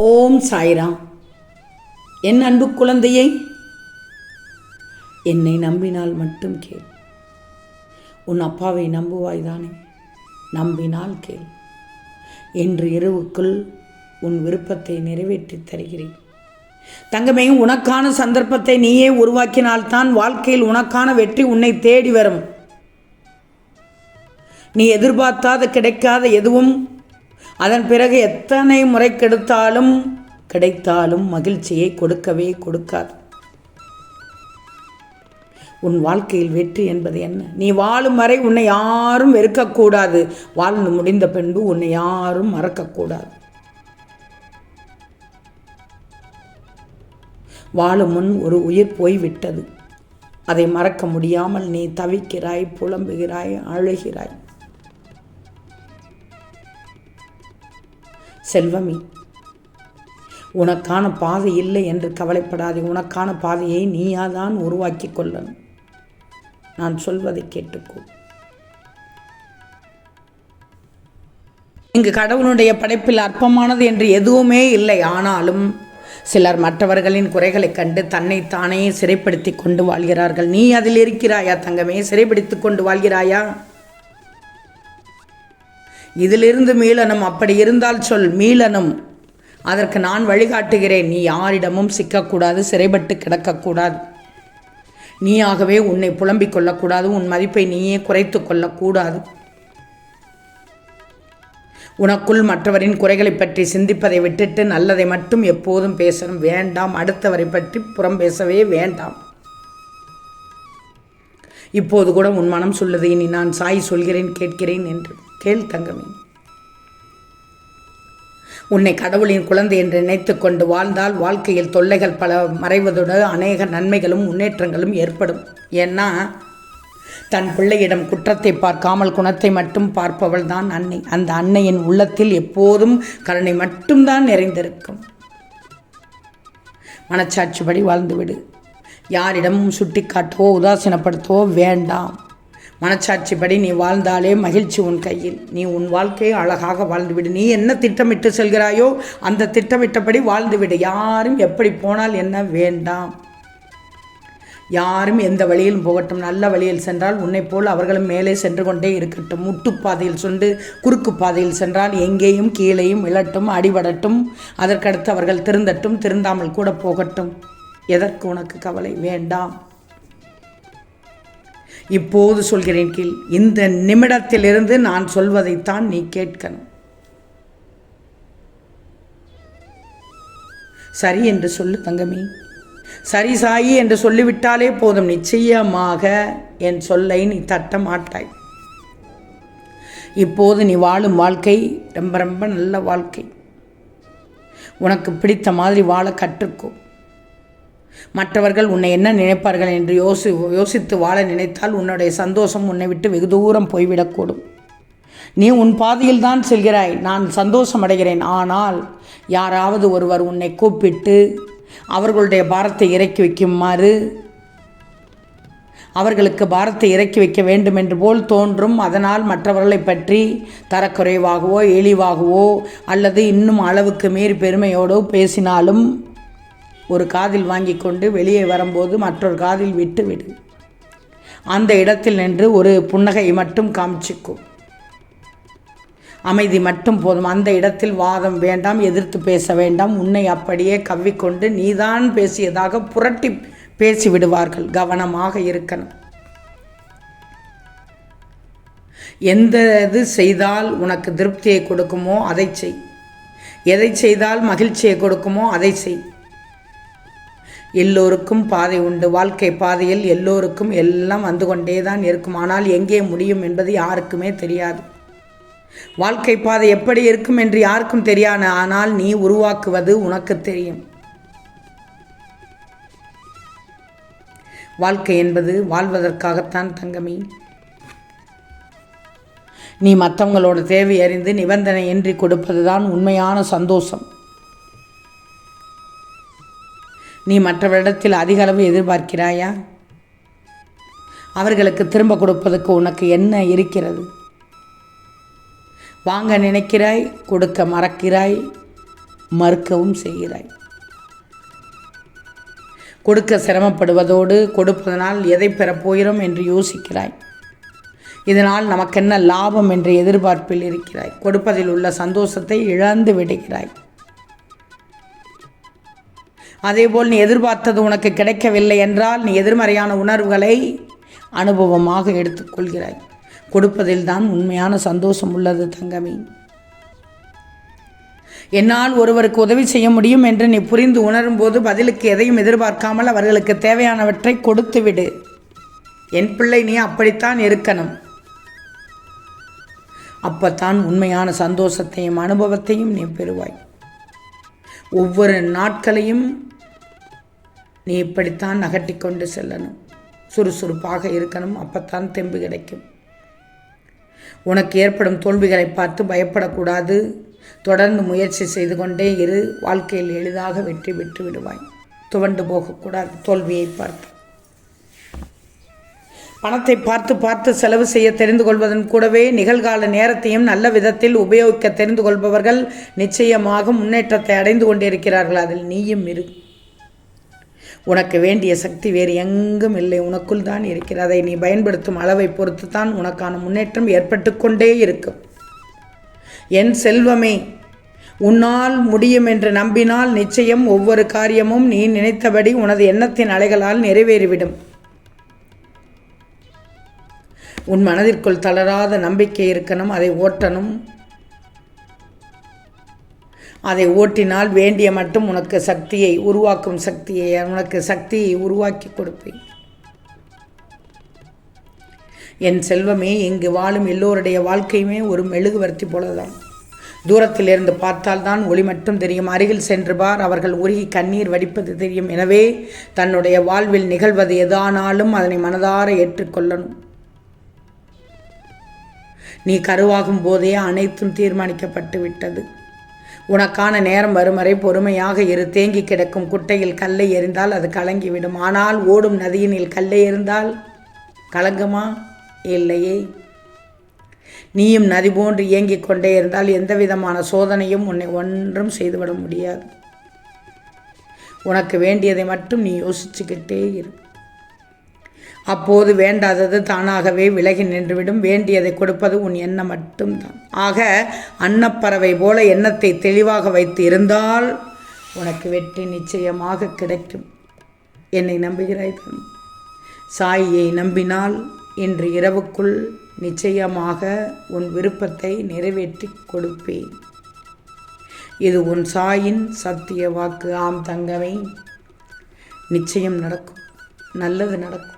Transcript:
ஓம் சாய்ராம். என் அன்பு குழந்தையை என்னை நம்பினால் மட்டும் கேள். உன் அப்பாவை நம்புவாய்தானே நம்பினால் கேள். என்று இரவுக்குள் உன் விருப்பத்தை நிறைவேற்றித் தருகிறேன். தங்கமே உனக்கான சந்தர்ப்பத்தை நீயே உருவாக்கினால்தான் வாழ்க்கையில் உனக்கான வெற்றி உன்னை தேடி வரும். நீ எதிர்பார்த்தாத கிடைக்காத எதுவும் அதன் பிறகு எத்தனை முறை கெடுத்தாலும் கிடைத்தாலும் மகிழ்ச்சியை கொடுக்கவே கொடுக்காது. உன் வாழ்க்கையில் வெற்றி என்பது என்ன? நீ வாழும் வரை உன்னை யாரும் வெறுக்கக்கூடாது. வாழ்ந்து முடிந்த பின்பு உன்னை யாரும் மறக்கக்கூடாது. வாழும் முன் ஒரு உயிர் போய்விட்டது. அதை மறக்க முடியாமல் நீ தவிக்கிறாய் புலம்புகிறாய் அழுகிறாய். செல்வமி. உனக்கான பாதை இல்லை என்று கவலைப்படாதே. உனக்கான பாதையை நீயாதான் உருவாக்கி கொள்ளணும். நான் சொல்வதை கேட்டுக்கோ. இங்கு கடவுளுடைய படைப்பில் அற்பமானது என்று எதுவுமே இல்லை. ஆனாலும் சிலர் மற்றவர்களின் குறைகளைக் கண்டு தன்னைத்தானே சிறைப்படுத்தி கொண்டு வாழ்கிறார்கள். நீ அதில் இருக்கிறாயா தங்கமே? சிறைப்படுத்தி கொண்டு வாழ்கிறாயா? இதிலிருந்து மீளனும் அப்படி இருந்தால் சொல் மீளனும் அதற்கு நான் வழிகாட்டுகிறேன் நீ யாரிடமும் சிக்கக்கூடாது சிறைப்பட்டு கிடக்கக்கூடாது. நீயாகவே உன்னை புலம்பிக் கொள்ளக்கூடாது உன் மதிப்பை நீயே குறைத்து கொள்ளக்கூடாது. உனக்குள் மற்றவரின் குறைகளை பற்றி சிந்திப்பதை விட்டுட்டு நல்லதை மட்டும் எப்போதும் பேசணும். வேண்டாம் அடுத்தவரை பற்றி புறம் பேசவே வேண்டாம். இப்போது கூட உன் மனம் சொல்லுது இனி நான் சாய் சொல்கிறேன் கேட்கிறேன் என்று. கேள் தங்கமே. உன்னை கடவுளின் குழந்தை என்று நினைத்து கொண்டு வாழ்ந்தால் வாழ்க்கையில் தொல்லைகள் பல மறைவதோடு அநேக நன்மைகளும் முன்னேற்றங்களும் ஏற்படும். ஏன்னா தன் பிள்ளையிடம் குற்றத்தை பார்க்காமல் குணத்தை மட்டும் பார்ப்பவள் தான் அன்னை. அந்த அன்னையின் உள்ளத்தில் எப்போதும் கருணை மட்டும்தான் நிறைந்திருக்கும். மனச்சாட்சிப்படி வாழ்ந்துவிடு. யாரிடமும் சுட்டிக்காட்டவோ உதாசீனப்படுத்தவோ வேண்டாம். மனச்சாட்சிப்படி நீ வாழ்ந்தாலே மகிழ்ச்சி உன் கையில். நீ உன் வாழ்க்கையை அழகாக வாழ்ந்துவிடு. நீ என்ன திட்டமிட்டு செல்கிறாயோ அந்த திட்டமிட்டபடி வாழ்ந்துவிடு. யாரும் எப்படி போனால் என்ன வேண்டாம். யாரும் எந்த வழியிலும் போகட்டும். நல்ல வழியில் சென்றால் உன்னைப் போல் அவர்களும் மேலே சென்று கொண்டே இருக்கட்டும். முட்டுப்பாதையில் சென்று குறுக்கு பாதையில் சென்றால் எங்கேயும் கீழேயும் விழட்டும் அடிபடட்டும். அதற்கடுத்து அவர்கள் திருந்தட்டும் திருந்தாமல் கூட போகட்டும். எதற்கு உனக்கு கவலை? வேண்டாம். இப்போது சொல்கிறேன் கீழ் இந்த நிமிடத்திலிருந்து நான் சொல்வதைத்தான் நீ கேட்கணும். சரி என்று சொல்லு தங்கமி. சரி சாயி என்று சொல்லிவிட்டாலே போதும் நிச்சயமாக என் சொல்லை நீ தட்ட மாட்டாய். இப்போது நீ வாழும் வாழ்க்கை ரொம்ப ரொம்ப நல்ல வாழ்க்கை. உனக்கு பிடித்த மாதிரி வாழ கற்றுக்கோ. மற்றவர்கள் உன்னை என்ன நினைப்பார்கள் என்று யோசி யோசித்து வாழ நினைத்தால் உன்னுடைய சந்தோஷம் உன்னை விட்டு வெகு தூரம் போய்விடக்கூடும். நீ உன் பாதையில் தான் செல்கிறாய் நான் சந்தோஷம் அடைகிறேன். ஆனால் யாராவது ஒருவர் உன்னை கூப்பிட்டு அவர்களுடைய பாரத்தை இறக்கி வைக்குமாறு அவர்களுக்கு பாரத்தை இறக்கி வைக்க வேண்டும் என்று போல் தோன்றும் அதனால் மற்றவர்களை பற்றி தரக்குறைவாகவோ இழிவாகவோ அல்லது இன்னும் அளவுக்கு மீறி பெருமையோடோ பேசினாலும் ஒரு காதில் வாங்கி கொண்டு வெளியே வரும்போது மற்றொரு காதில் விட்டு விடு. அந்த இடத்தில் நின்று ஒரு புன்னகையை மட்டும் காமிச்சிக்கும் அமைதி மட்டும் போதும். அந்த இடத்தில் வாதம் வேண்டாம் எதிர்த்து பேச வேண்டாம். உன்னை அப்படியே கவ்விக்கொண்டு நீதான் பேசியதாக புரட்டி பேசி விடுவார்கள். கவனமாக இருக்கணும். எந்த இது செய்தால் உனக்கு திருப்தியை கொடுக்குமோ அதை செய். எதை செய்தால் மகிழ்ச்சியை கொடுக்குமோ அதை செய். எல்லோருக்கும் பாதை உண்டு. வாழ்க்கை பாதையில் எல்லோருக்கும் எல்லாம் வந்து கொண்டே தான் இருக்கும். ஆனால் எங்கே முடியும் என்பது யாருக்குமே தெரியாது. வாழ்க்கை பாதை எப்படி இருக்கும் என்று யாருக்கும் தெரியாது ஆனால் நீ உருவாக்குவது உனக்கு தெரியும். வாழ்க்கை என்பது வாழ்வதற்காகத்தான் தங்கமி. நீ மற்றவங்களோட தேவை அறிந்து நிபந்தனையின்றி கொடுப்பதுதான் உண்மையான சந்தோஷம். நீ மற்றவரிடத்தில் அதிக அளவு எதிர்பார்க்கிறாயா? அவர்களுக்கு திரும்ப கொடுப்பதற்கு உனக்கு என்ன இருக்கிறது? வாங்க நினைக்கிறாய் கொடுக்க மறக்கிறாய் மறுக்கவும் செய்கிறாய். கொடுக்க சிரமப்படுவதோடு கொடுப்பதனால் எதை பெறப்போகிறோம் என்று யோசிக்கிறாய். இதனால் நமக்கென்ன லாபம் என்ற எதிர்பார்ப்பில் இருக்கிறாய். கொடுப்பதில் உள்ள சந்தோஷத்தை இழந்து விடுகிறாய். அதேபோல் நீ எதிர்பார்த்தது உனக்கு கிடைக்கவில்லை என்றால் நீ எதிர்மறையான உணர்வுகளை அனுபவமாக எடுத்துக்கொள்கிறாய். கொடுப்பதில் தான் உண்மையான சந்தோஷம் உள்ளது தங்கமே. என்னால் ஒருவருக்கு உதவி செய்ய முடியும் என்று நீ புரிந்து உணரும் போது பதிலுக்கு எதையும் எதிர்பார்க்காமல் அவர்களுக்கு தேவையானவற்றை கொடுத்து விடு என் பிள்ளை நீ அப்படித்தான் இருக்கணும். அப்பத்தான் உண்மையான சந்தோஷத்தையும் அனுபவத்தையும் நீ பெறுவாய். ஒவ்வொரு நாட்களையும் நீ இப்படித்தான் நகட்டி கொண்டு செல்லணும். சுறுசுறுப்பாக இருக்கணும் அப்பத்தான் தெம்பு கிடைக்கும். உனக்கு ஏற்படும் தோல்விகளை பார்த்து பயப்படக்கூடாது. தொடர்ந்து முயற்சி செய்து கொண்டே இரு. வாழ்க்கையில் எளிதாக வெற்றி பெற்று விடுவாய். துவண்டு போகக்கூடாது. தோல்வியை பார்த்து. பணத்தை பார்த்து பார்த்து செலவு செய்ய தெரிந்து கொள்வதன் கூடவே நிகழ்கால நேரத்தையும் நல்ல விதத்தில் உபயோகிக்க தெரிந்து கொள்பவர்கள் நிச்சயமாக முன்னேற்றத்தை அடைந்து கொண்டிருக்கிறார்கள். அதில் நீயும் இரு. உனக்கு வேண்டிய சக்தி வேறு எங்கும் இல்லை. உனக்குள் தான் இருக்கிறது. அதை நீ பயன்படுத்தும் அளவை பொறுத்து தான் உனக்கான முன்னேற்றம் ஏற்பட்டு கொண்டே இருக்கும். என் செல்வமே உன்னால் முடியும் என்று நம்பினால் நிச்சயம் ஒவ்வொரு காரியமும் நீ நினைத்தபடி உனது எண்ணத்தின் அலைகளால் நிறைவேறிவிடும். உன் மனதிற்குள் தளராத நம்பிக்கை இருக்கணும். அதை ஓட்டணும். அதை ஓட்டினால் வேண்டிய மட்டும் உனக்கு சக்தியை உருவாக்கும் சக்தியை உனக்கு சக்தியை உருவாக்கி கொடுப்பேன். என் செல்வமே இங்கு வாழும் எல்லோருடைய வாழ்க்கையுமே ஒரு மெழுகுவர்த்தி போலதான். தூரத்தில் இருந்து பார்த்தால்தான் ஒளி மட்டும் தெரியும். அருகில் சென்று பார் அவர்கள் உருகி கண்ணீர் வடிப்பது தெரியும். எனவே தன்னுடைய வாழ்வில் நிகழ்வது எதானாலும் அதனை மனதார ஏற்றுக்கொள்ளணும். நீ கருவாகும் போதே அனைத்தும் தீர்மானிக்கப்பட்டு விட்டது உனக்கான நேரம் வரும் வரை பொறுமையாக இரு. தேங்கி கிடக்கும் குட்டையில் கல்லை எறிந்தால் அது கலங்கிவிடும். ஆனால் ஓடும் நதியினில் கல்லை எறிந்தால் கலங்குமா? இல்லையே. நீயும் நதி போன்று இயங்கிக் கொண்டே இருந்தால் எந்த விதமான சோதனையும் உன்னை ஒன்றும் செய்துவிட முடியாது. உனக்கு வேண்டியதை மட்டும் நீ யோசிச்சுக்கிட்டே இரு. அப்போது வேண்டாதது தானாகவே விலகி நின்றுவிடும். வேண்டியதை கொடுப்பது உன் எண்ணம் மட்டும்தான். ஆக அன்னப்பறவை போல எண்ணத்தை தெளிவாக வைத்து இருந்தால் உனக்கு வெற்றி நிச்சயமாக கிடைக்கும். என்னை நம்புகிறாய் தான்? சாயியை நம்பினால் இன்று இரவுக்குள் நிச்சயமாக உன் விருப்பத்தை நிறைவேற்றி கொடுப்பேன். இது உன் சாயின் சத்திய வாக்கு. ஆம் தங்கமே நிச்சயம் நடக்கும். நல்லது நடக்கும்.